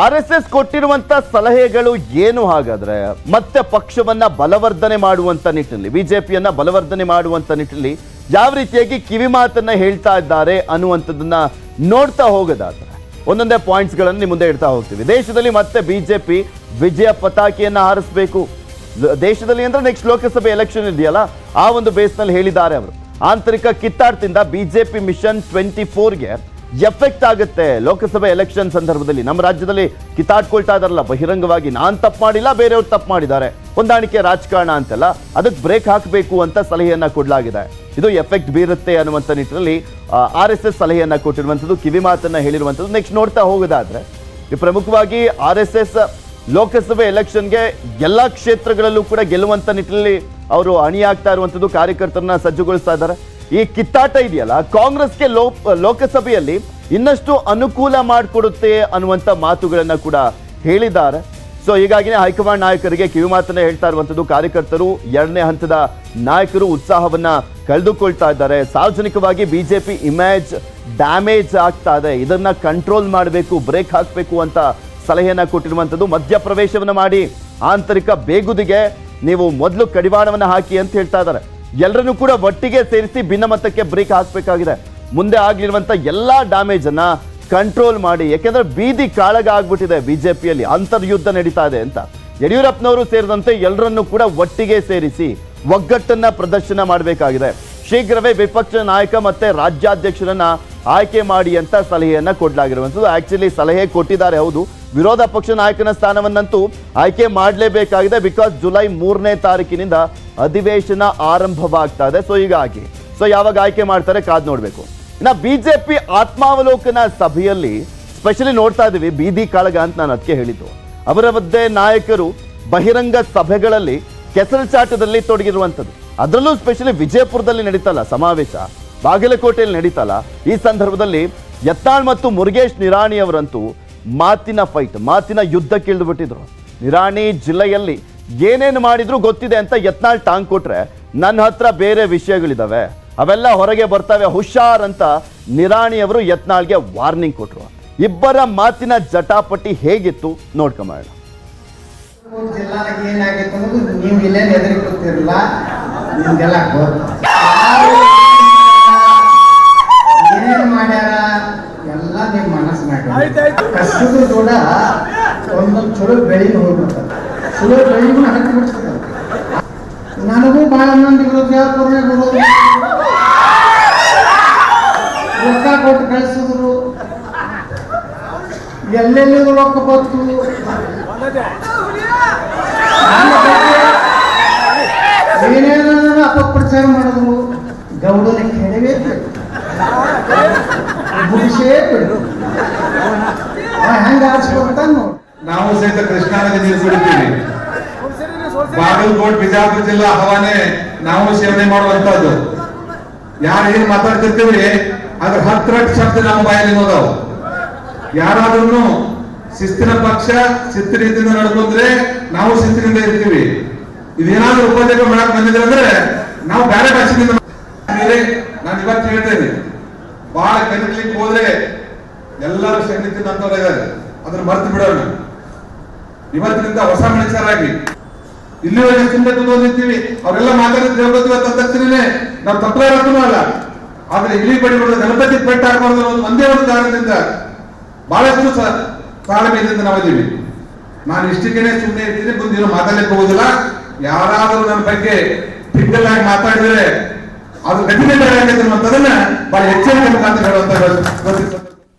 R S S ಕೊಟ್ಟಿರುವಂತ ಸಲಹೆಗಳು ಏನು ಹಾಗಾದ್ರೆ ಮತ್ತೆ ಪಕ್ಷವನ್ನ ಬಲವರ್ಧನೆ ಮಾಡುವಂತ ನಿಟ್ಟಿನಲ್ಲಿ, ಬಿಜೆಪಿಯನ್ನ ಬಲವರ್ಧನೆ ಮಾಡುವಂತ ನಿಟ್ಟಿನಲ್ಲಿ ಯಾವ ರೀತಿಯಾಗಿ ಕಿವಿ ಮಾತನ್ನ ಹೇಳ್ತಾ ಇದ್ದಾರೆ ಅನ್ನುವಂಥದ್ದನ್ನ ನೋಡ್ತಾ ಹೋಗೋದಾದ್ರೆ, ಒಂದೊಂದೇ ಪಾಯಿಂಟ್ಸ್ಗಳನ್ನು ನಿಮ್ಮ ಮುಂದೆ ಇಡ್ತಾ ಹೋಗ್ತೀವಿ. ದೇಶದಲ್ಲಿ ಮತ್ತೆ ಬಿಜೆಪಿ ವಿಜಯ ಪತಾಕೆಯನ್ನ ಹಾರಿಸಬೇಕು. ದೇಶದಲ್ಲಿ ಅಂದ್ರೆ ನೆಕ್ಸ್ಟ್ ಲೋಕಸಭೆ ಎಲೆಕ್ಷನ್ ಇದೆಯಲ್ಲ, ಆ ಒಂದು ಬೇಸ್ನಲ್ಲಿ ಹೇಳಿದ್ದಾರೆ ಅವರು. ಆಂತರಿಕ ಕಿತ್ತಾಟದಿಂದ ಬಿಜೆಪಿ ಮಿಷನ್ ಟ್ವೆಂಟಿ ಫೋರ್ಗೆ ಎಫೆಕ್ಟ್ ಆಗುತ್ತೆ. ಲೋಕಸಭೆ ಎಲೆಕ್ಷನ್ ಸಂದರ್ಭದಲ್ಲಿ ನಮ್ಮ ರಾಜ್ಯದಲ್ಲಿ ಕಿತಾಡ್ಕೊಳ್ತಾ ಇದಾರಲ್ಲ, ಬಹಿರಂಗವಾಗಿ ನಾನು ತಪ್ಪು ಮಾಡಿಲ್ಲ, ಬೇರೆಯವ್ರು ತಪ್ಪು ಮಾಡಿದ್ದಾರೆ. ಹೊಂದಾಣಿಕೆ ರಾಜಕಾರಣ ಅಂತೆಲ್ಲ, ಅದಕ್ಕೆ ಬ್ರೇಕ್ ಹಾಕಬೇಕು ಅಂತ ಸಲಹೆಯನ್ನು ಕೊಡಲಾಗಿದೆ. ಇದು ಎಫೆಕ್ಟ್ ಬೀರುತ್ತೆ ಅನ್ನುವಂಥ ನಿಟ್ಟಿನಲ್ಲಿ ಆರ್ ಎಸ್ ಎಸ್ ಸಲಹೆಯನ್ನು ಕೊಟ್ಟಿರುವಂಥದ್ದು, ಕಿವಿ ಮಾತನ್ನ ಹೇಳಿರುವಂಥದ್ದು ನೆಕ್ಸ್ಟ್ ನೋಡ್ತಾ ಹೋಗೋದಾದ್ರೆ ಪ್ರಮುಖವಾಗಿ ಆರ್ ಎಸ್ ಎಸ್ ಲೋಕಸಭೆ ಎಲೆಕ್ಷನ್ಗೆ ಎಲ್ಲ ಕ್ಷೇತ್ರಗಳಲ್ಲೂ ಕೂಡ ಗೆಲ್ಲುವಂತ ನಿಟ್ಟಿನಲ್ಲಿ ಅವರು ಅಣಿಯಾಗ್ತಾ ಇರುವಂಥದ್ದು, ಕಾರ್ಯಕರ್ತರನ್ನ ಸಜ್ಜುಗೊಳಿಸ್ತಾ ಇದ್ದಾರೆ. ಈ ಕಿತ್ತಾಟ ಇದೆಯಲ್ಲ? ಕಾಂಗ್ರೆಸ್ಗೆ ಲೋ, ಲೋಕಸಭೆಯಲ್ಲಿ ಇನ್ನಷ್ಟು ಅನುಕೂಲ ಮಾಡಿಕೊಡುತ್ತೆ ಅನ್ನುವಂಥ ಮಾತುಗಳನ್ನು ಕೂಡ ಹೇಳಿದ್ದಾರೆ. ಸೊ ಹೀಗಾಗಿನೇ ಹೈಕಮಾಂಡ್ ನಾಯಕರಿಗೆ ಕಿವಿ ಮಾತನ್ನ ಹೇಳ್ತಾ ಇರುವಂಥದ್ದು ಕಾರ್ಯಕರ್ತರು, ಎರಡನೇ ಹಂತದ ನಾಯಕರು ಉತ್ಸಾಹವನ್ನ ಕಳೆದುಕೊಳ್ತಾ ಇದ್ದಾರೆ. ಸಾರ್ವಜನಿಕವಾಗಿ ಬಿಜೆಪಿ ಇಮೇಜ್ ಡ್ಯಾಮೇಜ್ ಆಗ್ತಾ ಇದೆ. ಇದನ್ನ ಕಂಟ್ರೋಲ್ ಮಾಡಬೇಕು, ಬ್ರೇಕ್ ಹಾಕಬೇಕು ಅಂತ ಸಲಹೆಯನ್ನ ಕೊಟ್ಟಿರುವಂಥದ್ದು ಮಧ್ಯಪ್ರವೇಶವನ್ನು ಮಾಡಿ, ಆಂತರಿಕ ಬೇಗುದಿಗೆ ನೀವು ಮೊದಲು ಕಡಿವಾಣವನ್ನು ಹಾಕಿ ಅಂತ ಹೇಳ್ತಾ ಇದ್ದಾರೆ. ಎಲ್ಲರನ್ನೂ ಕೂಡ ಒಟ್ಟಿಗೆ ಸೇರಿಸಿ ಭಿನ್ನಮತಕ್ಕೆ ಬ್ರೇಕ್ ಹಾಕಬೇಕಾಗಿದೆ. ಮುಂದೆ ಆಗಲಿರುವಂಥ ಎಲ್ಲಾ ಡ್ಯಾಮೇಜ್ ಅನ್ನ ಕಂಟ್ರೋಲ್ ಮಾಡಿ ಯಾಕೆಂದ್ರೆ ಬೀದಿ ಕಾಳಗ ಆಗ್ಬಿಟ್ಟಿದೆ ಪಿಯಲ್ಲಿ ಅಂತರ್ಯುದ್ಧ ನಡೀತಾ ಇದೆ ಅಂತ. ಯಡಿಯೂರಪ್ಪನವರು ಸೇರಿದಂತೆ ಎಲ್ಲರನ್ನೂ ಕೂಡ ಒಟ್ಟಿಗೆ ಸೇರಿಸಿ ಒಗ್ಗಟ್ಟನ್ನ ಪ್ರದರ್ಶನ ಮಾಡಬೇಕಾಗಿದೆ. ಶೀಘ್ರವೇ ವಿಪಕ್ಷ ನಾಯಕ ಮತ್ತೆ ರಾಜ್ಯಾಧ್ಯಕ್ಷರನ್ನ ಆಯ್ಕೆ ಮಾಡಿ ಅಂತ ಸಲಹೆಯನ್ನ ಕೊಡಲಾಗಿರುವಂಥದ್ದು. ಆಕ್ಚುಲಿ ಸಲಹೆ ಕೊಟ್ಟಿದ್ದಾರೆ, ಹೌದು. ವಿರೋಧ ಪಕ್ಷ ನಾಯಕನ ಸ್ಥಾನವನ್ನಂತೂ ಆಯ್ಕೆ ಮಾಡಲೇಬೇಕಾಗಿದೆ ಬಿಕಾಸ್ ಜುಲೈ ಮೂರನೇ ತಾರೀಕಿನಿಂದ ಅಧಿವೇಶನ ಆರಂಭವಾಗ್ತಾ ಇದೆ. ಸೊ ಹೀಗಾಗಿ ಸೊ ಯಾವಾಗ ಆಯ್ಕೆ ಮಾಡ್ತಾರೆ ಕಾದ್ ನೋಡ್ಬೇಕು. ಇನ್ನ ಬಿಜೆಪಿ ಆತ್ಮಾವಲೋಕನ ಸಭೆಯಲ್ಲಿ ಸ್ಪೆಷಲಿ ನೋಡ್ತಾ ಇದ್ದೀವಿ ಬೀದಿ ಕಾಳಗ ಅಂತ ನಾನು ಅದಕ್ಕೆ ಹೇಳಿದ್ದು. ಅವರವದ್ದೇ ನಾಯಕರು ಬಹಿರಂಗ ಸಭೆಗಳಲ್ಲಿ ಕೆಸರುಚಾಟದಲ್ಲಿ ತೊಡಗಿರುವಂಥದ್ದು. ಅದರಲ್ಲೂ ಸ್ಪೆಷಲಿ ವಿಜಯಪುರದಲ್ಲಿ ನಡೀತಲ್ಲ ಸಮಾವೇಶ. ಬಾಗಲಕೋಟೆಯಲ್ಲಿ ನಡೀತಲ್ಲ, ಈ ಸಂದರ್ಭದಲ್ಲಿ ಯತ್ನಾಳ್ ಮತ್ತು ಮುರುಗೇಶ್ ನಿರಾಣಿ ಅವರಂತೂ ಮಾತಿನ ಫೈಟ್ ಮಾತಿನ ಯುದ್ಧಕ್ಕೆ ಇಳಿದುಬಿಟ್ಟಿದ್ರು. ನಿರಾಣಿ ಜಿಲ್ಲೆಯಲ್ಲಿ ಏನೇನು ಮಾಡಿದ್ರು ಗೊತ್ತಿದೆ ಅಂತ ಯತ್ನಾಳ್ ಟಾಂಗ್ ಕೊಟ್ರೆ ನನ್ನ ಹತ್ರ ಬೇರೆ ವಿಷಯಗಳಿದಾವೆ. ಅವೆಲ್ಲ ಹೊರಗೆ ಬರ್ತವೆ, ಹುಷಾರ್ ಅಂತ ನಿರಾಣಿಯವರು ಯತ್ನಾಳ್ಗೆ ವಾರ್ನಿಂಗ್ ಕೊಟ್ರು. ಇಬ್ಬರ ಮಾತಿನ ಜಟಾಪಟಿ ಹೇಗಿತ್ತು ನೋಡ್ಕೊಂಬೋಣ ಜಿಲ್ಲಾದಾಗ ಏನಾಗೈತೆ ಅನ್ನೋದು ನೀವು ಇಲ್ಲೇ ಚಲೋ ಬೆಳಿ ಹೋಗ್ಬಿಡ್ತಾರೆ ಚಲೋ ಬೆಳಿನ ಹತ್ತಿ ಬಿಡ್ತಾರೆ ನನಗೂ ಭಾಳ ಮಂದಿ ವಿರೋಧ ಕೊರೋನೆ ವಿರೋಧ ರೊಕ್ಕ ಕೊಟ್ಟು ಕಳಿಸಿದ್ರು. ಎಲ್ಲೆಲ್ಲಿ ರೊಕ್ಕ ಬಂತು? ಏನೇನೋ ಅಪಪ್ರಚಾರ ಮಾಡಿದ್ರು ಗೌಡನ ಕೆಡವೇ ಬಿಡು. ಬಿಡು ಹೆಂಗೆ ಆಡ್ಸ್ಕೊಂತ ನೋಡಿ ನಾವು ಸಹಿತ ಕೃಷ್ಣಾ ನದಿ ನೀರು ಕುಡಿತೀವಿ ಬಾಗಲಕೋಟ್ ಬಿಜಾಪುರ ಜಿಲ್ಲಾ ಹವಾನೆ ನಾವು ಸೇವನೆ ಮಾಡುವಂತದ್ದು ಯಾರು ಏನ್ ಮಾತಾಡ್ತಿರ್ತೀವಿ, ಅದ್ರ ಹತ್ರ ಶಬ್ದ ನಮ್ಮ ಬಾಯಲ್ಲಿ ಹೋದವು. ಯಾರಾದ್ರೂ ಶಿಸ್ತಿನ ಪಕ್ಷ ಶಿಸ್ತಿನಿಂದ ನಡ್ಕೊಂಡ್ರೆ ನಾವು ಶಿಸ್ತಿನಿಂದ ಇರ್ತೀವಿ. ಇದೇನಾದ್ರೂ ಉಪದೇಶ ಮಾಡಕ್ ಬಂದಿದ್ರೆ ಅಂದ್ರೆ ನಾವು ಬೇರೆ ಪಕ್ಷದಿಂದ ನಾನ್ ಇವತ್ತು ಹೇಳ್ತೇನೆ ಬಹಳ ಕಲಿಕ್ಲಿಕ್ಕೆ ಹೋದ್ರೆ ಎಲ್ಲರೂ ಸಣ್ಣ ಅಂತವ್ರು ಅದನ್ನ ಮರ್ತು ಬಿಡೋಣ. ಇವತ್ತಿನಿಂದ ಹೊಸ ಮನುಷ್ಯರಾಗಿ ಇಲ್ಲಿವರೆಗೆ ಸುಮ್ಮನೆ ಕುತ್ಕೊಂಡಿರ್ತೀವಿ ಅವರೆಲ್ಲ ಹೇಳ್ಕೊತೀವಿ ಅಂತ ತಕ್ಷಣನೇ ನಾವು ತಪ್ಪಲಾರಕ್ಕೂ ಅಲ್ಲ. ಆದ್ರೆ ಇಲ್ಲಿ ಬಡಿಬಿಡೋದು ಗಣಪತಿ ಪೆಟ್ಟ ಒಂದು ಒಂದೇ ಒಂದು ಕಾರಣದಿಂದ ಬಹಳಷ್ಟು ತಾಳ್ಮೆಯಿಂದ ನಾವಿದ್ದೀವಿ ನಾನು ಇಷ್ಟಕ್ಕೇನೆ ಸುಮ್ಮನೆ ಇರ್ತೀನಿ ಮುಂದೇನು ಮಾತಾಡಲಿಕ್ಕೆ ಹೋಗುದಿಲ್ಲ. ಯಾರಾದರೂ ನನ್ನ ಬಗ್ಗೆ ಟಿಂಗಲ್ ಮಾತಾಡಿದರೆ ಅದು ಕಠಿಣ ಬೇಡ ಆಗೈತೆ ಅನ್ನೋದನ್ನ ಬಹಳ ಎಚ್ಚರಿಕೆ ಮುಖಾಂತರ ಹೇಳುವಂತ